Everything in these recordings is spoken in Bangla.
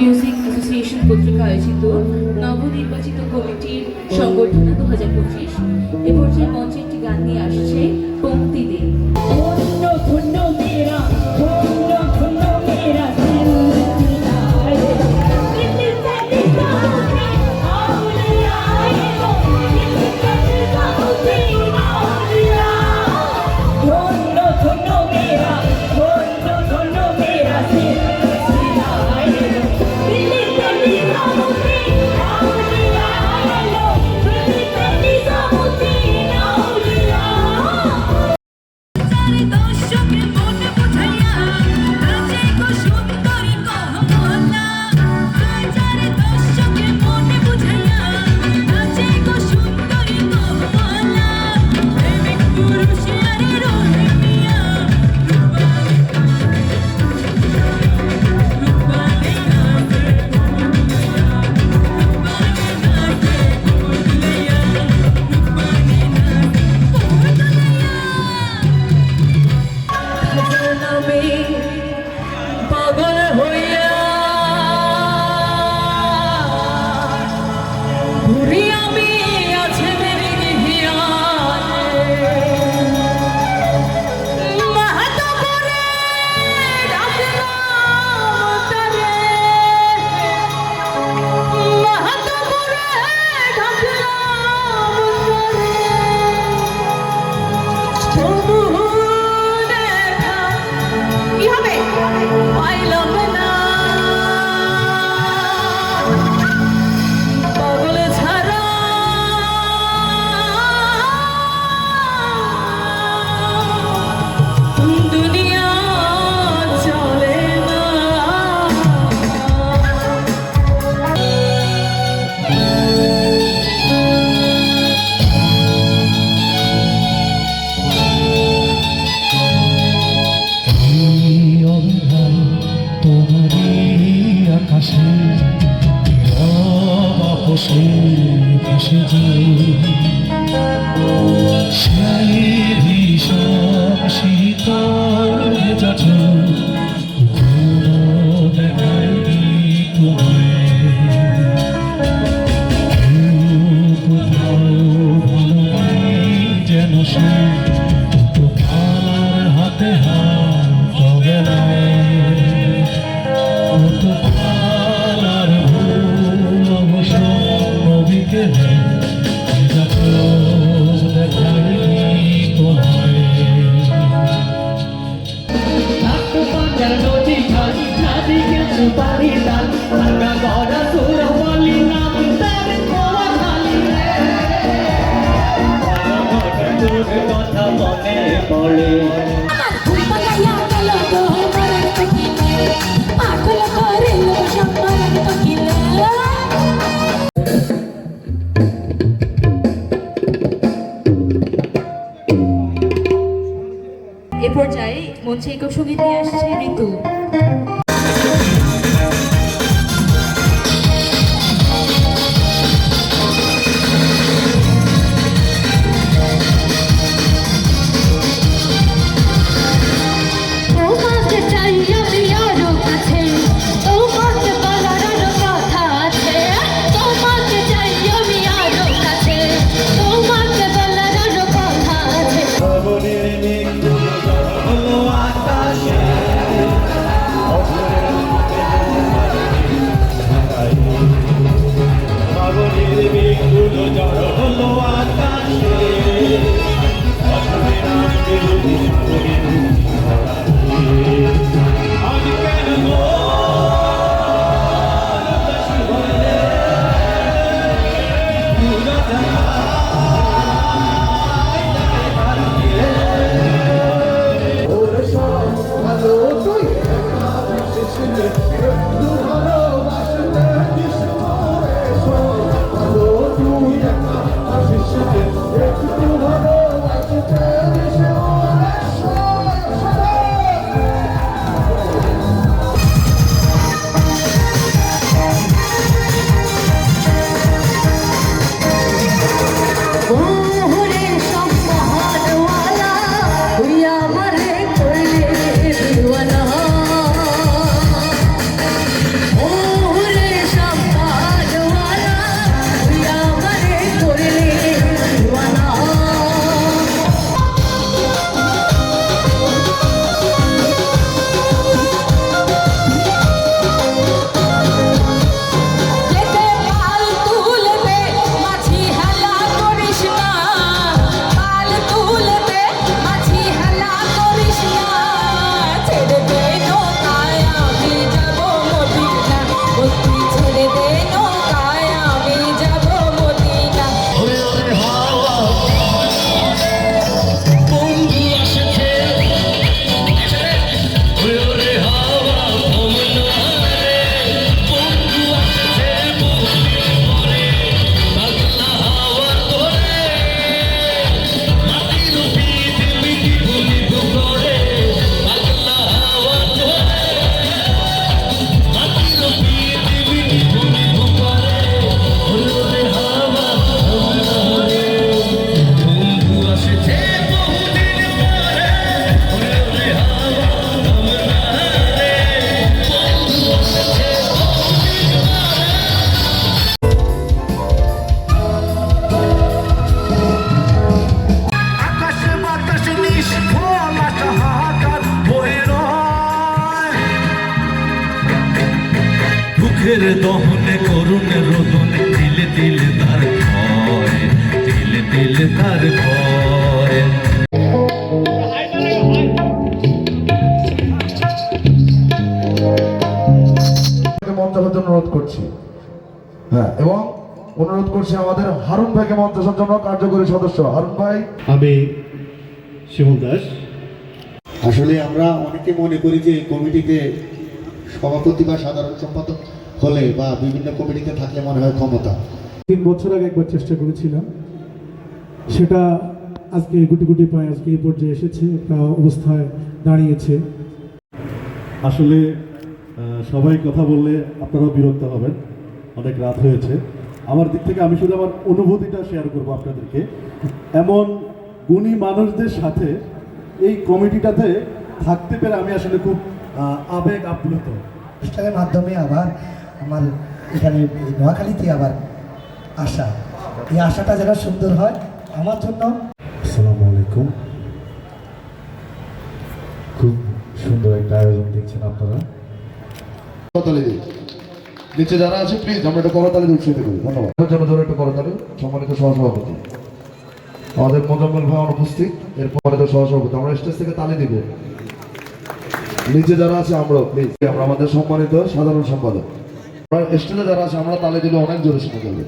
মিউজিক অ্যাসোসিয়েশন কর্তৃক আয়োজিত নবনির্বাচিত কমিটির সংগঠনা দু হাজার পঁচিশ। এ পর্যায়ে মঞ্চে একটি গান নিয়ে আসছে পঙ্ক্তি দে মেয়েরা ভেসে যাই। Música Yeah. হইয়া দুঃখের দহনে করুণে রোদনে দিলে দিলে তার ভয় দিলে দিলে তার ভয়। অনুরোধ করছি। হ্যাঁ এবং অনুরোধ করছি আমাদের হারুন ভাইকে মঞ্চ জন্য কার্যকরী সদস্য। হারুন ভাই। আমি শিমুল দাস। আসলে আমরা অনেকে মনে করি যে কমিটিতে সভাপতি বা সাধারণ সম্পাদক হলে বা বিভিন্ন কমিটিতে থাকলে মনে হয় ক্ষমতা। তিন বছর আগে একবার চেষ্টা করেছিলাম। সেটা আজকে গুটি গুটি পায়ে আজকে এই পর্যায়ে এসেছে একটা অবস্থায় দাঁড়িয়েছে। আসলে সবাই কথা বললে আপনারাও বিরক্ত হবেন। অনেক রাত হয়েছে। আমার দিক থেকে আমি শুধু আমার অনুভূতিটা শেয়ার করব আপনাদেরকে। এমন গুণী মানুষদের সাথে এই কমিটিটাতে থাকতে পেরে আমি আসলে খুব আবেগ আপ্লুত। অনুষ্ঠানের মাধ্যমে আবার আমার এখানে নোয়াখালীতে আবার আশা। এই আশাটা যেন সুন্দর হয় আমার জন্য। আসসালামু আলাইকুম। খুব সুন্দর একটা আয়োজন দেখছেন আপনারা। করতালি। দিই নিচে যারা আছে প্লিজ আমরা একটা করতালি দিয়ে উৎসাহিত করি ধন্যবাদ। জন্য ধরে একটা করতালি। সম্মানিত সহসভাপতি। আমাদের মোজাম্মেল ভাই অনুপস্থিত। এরপরে তো সহসভাপতি। আমরা স্টেজ থেকে তালি দিব। নিচে যারা আছে আমরাও প্লিজ আমরা আমাদের সম্মানিত সাধারণ সম্পাদক। আমরা স্টেজে যারা আছে, আমরা তালি দিলে অনেক জোরে শুনে যাবে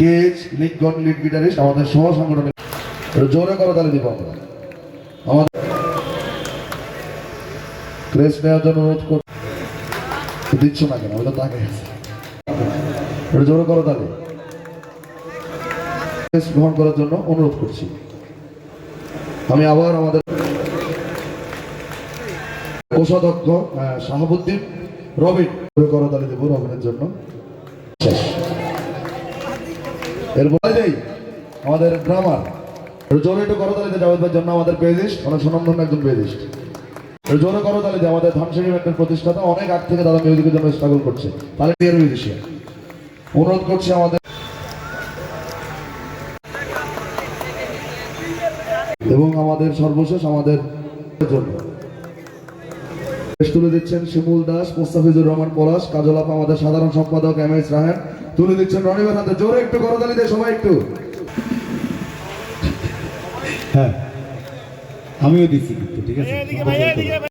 কেজ লিগ গন লিড গিটারিস্ট, আমাদের সহ সংগঠনে জোরে করে তালি দিব আমরা। আমাদের ক্রেস নেওয়ার জন্য অনুরোধ কর দিচ্ছ না কেন? ওটা তাকে জোরে করো ক্রেস গ্রহণ করার জন্য অনুরোধ করছি। আমি আবার আমাদের কোষাধ্যক্ষ শাহাবুদ্দিন, রবিন। জোরে করো তালি দেবো রবিনের জন্য। আমাদের ড্রামার জোরে একটু করো তালিতে জন্য আমাদের একজন জোরে করো তালিতে আমাদের প্রতিষ্ঠাতা। অনেক আগ থেকে দাদা মিউজিকের জন্য স্ট্রাগল করছে। তাহলে অনুরোধ করছি আমাদের এবং আমাদের সর্বশেষ আমাদের জন্য। তুলে দিচ্ছেন শিমুল দাস মোস্তাফিজুর রহমান পলাশ কাজল আপা আমাদের সাধারণ সম্পাদক এম এস রাহেন তুলে দিচ্ছেন রনিবার হাতে জোরে একটু করতালি দিয়ে সবাই একটু। হ্যাঁ আমিও দিচ্ছি ঠিক আছে?